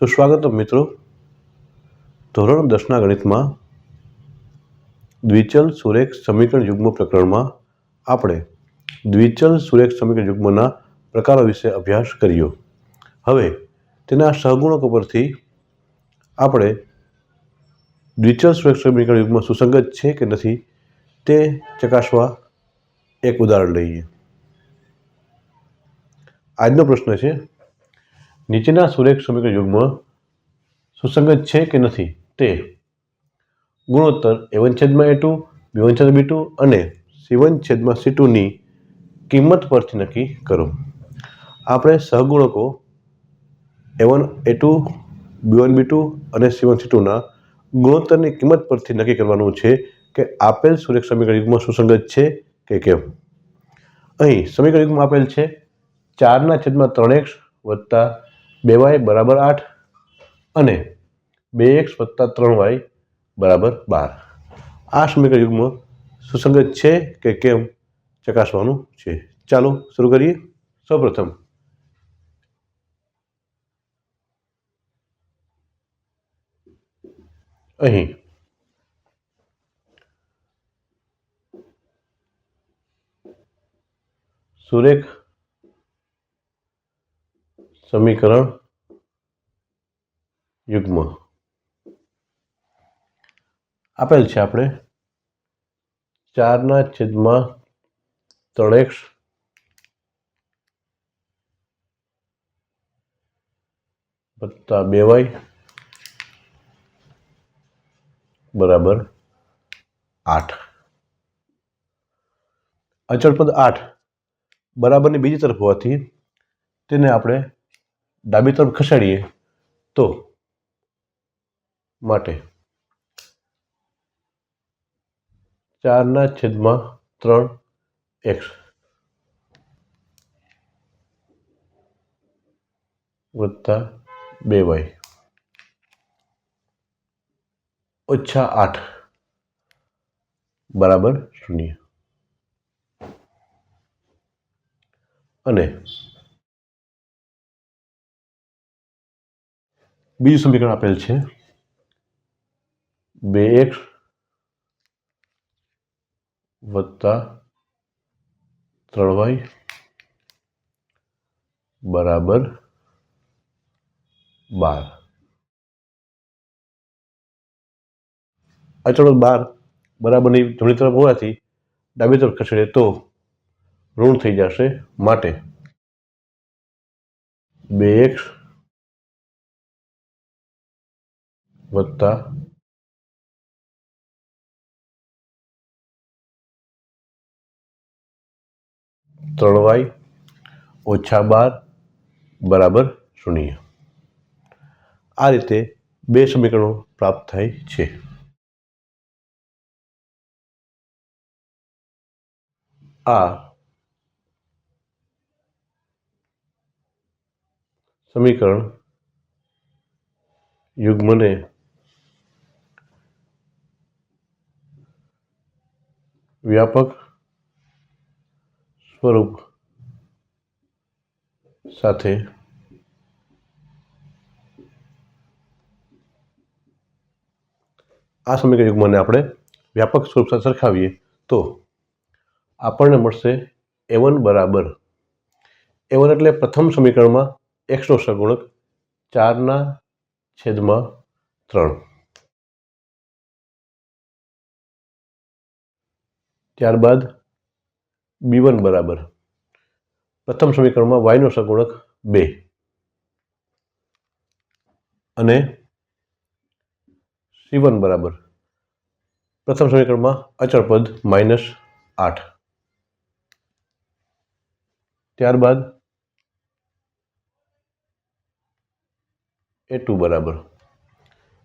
સુસ્વાગતમ મિત્રો. ધોરણ દસના ગણિતમાં દ્વિચલ સુરેખ સમીકરણ યુગ્મ પ્રકરણમાં આપણે દ્વિચલ સુરેખ સમીકરણ યુગ્મના પ્રકારો વિશે અભ્યાસ કર્યો. હવે તેના સહગુણકો પરથી આપણે દ્વિચલ સુરેખ સમીકરણ યુગ્મ સુસંગત છે કે નથી તે ચકાસવા એક ઉદાહરણ લઈએ. આજનો પ્રશ્ન છે નીચેના સુરેખ સમીકરણ યુગ્મ સુસંગત છે કે નથી? તે ગુણોત્તર એ વન છેદમાં એ ટુ બી છેદ બી ટુ અને સી વન છેદમાં સી ટુની કિંમત પરથી નક્કી કરો. આપણે સહગુણકો A one A two B B two અને સી વન સી ટુના ગુણોત્તરની કિંમત પરથી નક્કી કરવાનું છે કે આપેલ સુરેખ સમીકરણ યુગ્મ સુસંગત છે કે કેમ? અહીં સમીકરણ યુગમાં આપેલ છે. ચારના છેદમાં ત્રણ એક્સ વત્તા બે વાય બરાબર આઠ અને બે એક્સ વત્તા ત્રણ વાય બરાબર બાર. આ સમીકરણ યુગમાં સુસંગત છે કે કેમ ચકાસવાનું છે? ચાલો શરૂ કરીએ. સૌપ્રથમ અહીં સુરેખ સમીકરણ યુગ્મ. આપેલ છે આપણે. ચારના છેદમાં ત્રણ એક્સ. વત્તા બે વાય. બરાબર આઠ. અચળ આઠ બરાબરની બીજી તરફ હોવાથી તેને આપણે ડાબી તરફ ખસેડીએ તો માટે ચારના છેદમાં ત્રણ એક્સ વત્તા બે વાય ઓછા આઠ બરાબર શૂન્ય. અને બીજું સમીકરણ આપેલ છે. બે એક્સ વત્તા ત્રણ વાય બરાબર બાર. અચળો બાર બરાબરની જમણી તરફ હોવાથી ડાબી તરફ ખસેડે તો ઋણ થઈ જશે માટે. બે એક્સ વત્તા તળવાઈ ઓછા બાર બરાબર શૂન્ય. આ રીતે બે સમીકરણો પ્રાપ્ત થાય છે. આ સમીકરણ યુગ્મને વ્યાપક સ્વરૂપ સાથે આ સમીકરણ યુગ્મને આપણે વ્યાપક સ્વરૂપ સાથે સરખાવીએ તો આપણને મળશે એ વન બરાબર. એ વન એટલે પ્રથમ સમીકરણમાં એક્સનો સગુણક ચારના છેદમાં ત્રણ. ત્યારબાદ બી વન બરાબર. પ્રથમ સમીકરણમાં વાયનો સગુણક બે. અને સી વન બરાબર. પ્રથમ સમીકરણમાં અચળ પદ માઇનસ આઠ. ત્યારબાદ એ ટુ બરાબર.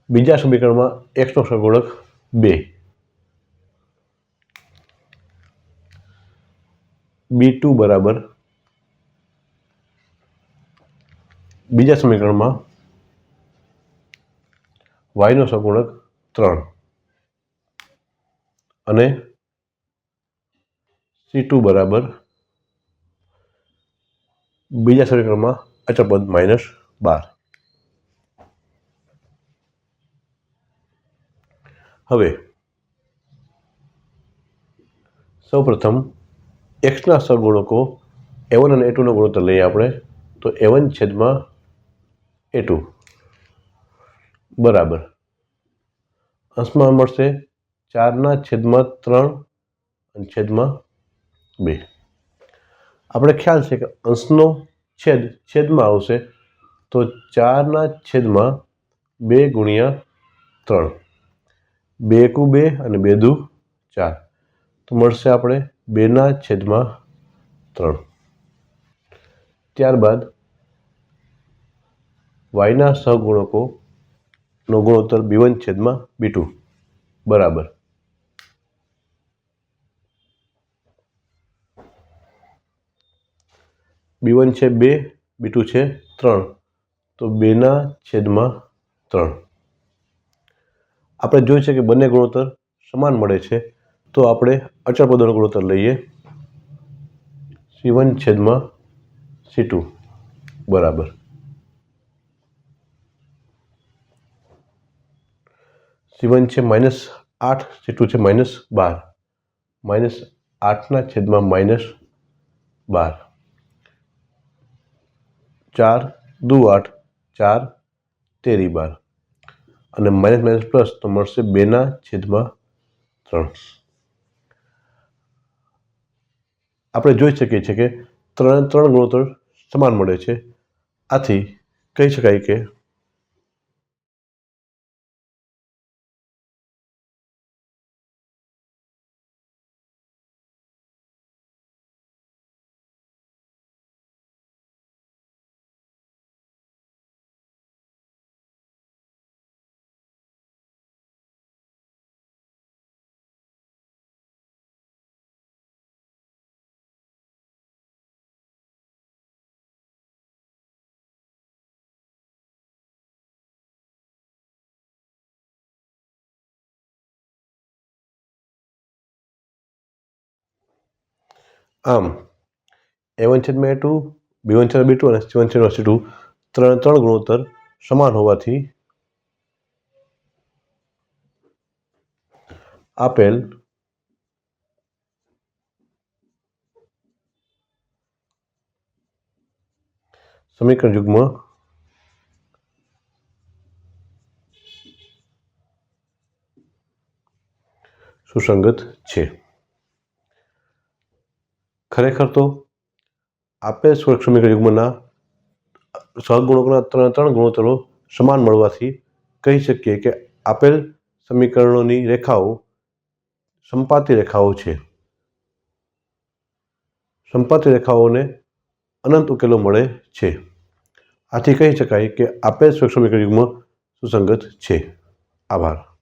બીજા સમીકરણમાં એક્સનો સગુણક બે. બી ટુ બરાબર. બીજા સમીકરણમાં વાયનો સગુણક ત્રણ અને સી ટુ બરાબર. બીજા સમીકરણમાં અચળપદ માઇનસ બાર. હવે સૌપ્રથમ એક્સના સહગુણકો એ વન અને એ ટુનો ગુણોત્તર લઈએ આપણે, તો એ વન છેદમાં એ ટુ બરાબર. અંશમાં મળશે ચારના છેદમાં ત્રણ અને છેદમાં બે. આપણે ખ્યાલ છે કે અંશનો છેદ છેદમાં આવશે તો ચારના છેદમાં બે ગુણ્યા ત્રણ. બે કુ બે અને બે દુ ચાર. તો મળશે આપણે બેના છેદમાં ત્રણ. ત્યારબાદ વાયના સહગુણકોનો ગુણોત્તર બી વન છેદમાં બી ટુ. બરાબર. બી વન છે બે, બી ટુ છે ત્રણ. તો બેના છેદમાં ત્રણ. આપણે જોયું છે કે બંને ગુણોત્તર સમાન મળે છે. તો આપણે અચળ પદોનો ગુણોત્તર લઈએ. સી વન છેદમાં સી ટુ. બરાબર. સી વન છે માઇનસ આઠ, સી ટુ છે માઇનસ બાર. માઇનસ આઠના છેદમાં માઇનસ બાર. ચાર દુ આઠ, ચાર તેરી બાર. અને માઇનસ માઇનસ પ્લસ તો મળશે બેના છેદમાં ત્રણ. આપણે જોઈ શકીએ છીએ કે ત્રણ ત્રણ ગુણોત્તર સમાન મળે છે. આથી કહી શકાય કે આમ એ છેદમાં એ ટુ બી છેદમાં બી ટુ અને સી છેદમાં સી ટુ ત્રણ ત્રણ ગુણોત્તર સમાન હોવાથી આપેલ સમીકરણ યુગ્મ સુસંગત છે. ખરેખર તો આપેલ સુરક્ષમિક યુગ્મના સહગુણકોના ત્રણ ત્રણ ગુણોત્તરો સમાન મળવાથી કહી શકીએ કે આપેલ સમીકરણોની રેખાઓ સંપાતી રેખાઓ છે. સંપાતી રેખાઓને અનંત ઉકેલો મળે છે. આથી કહી શકાય કે આપેલ સુરક્ષમિક યુગ્મ સુસંગત છે. આભાર.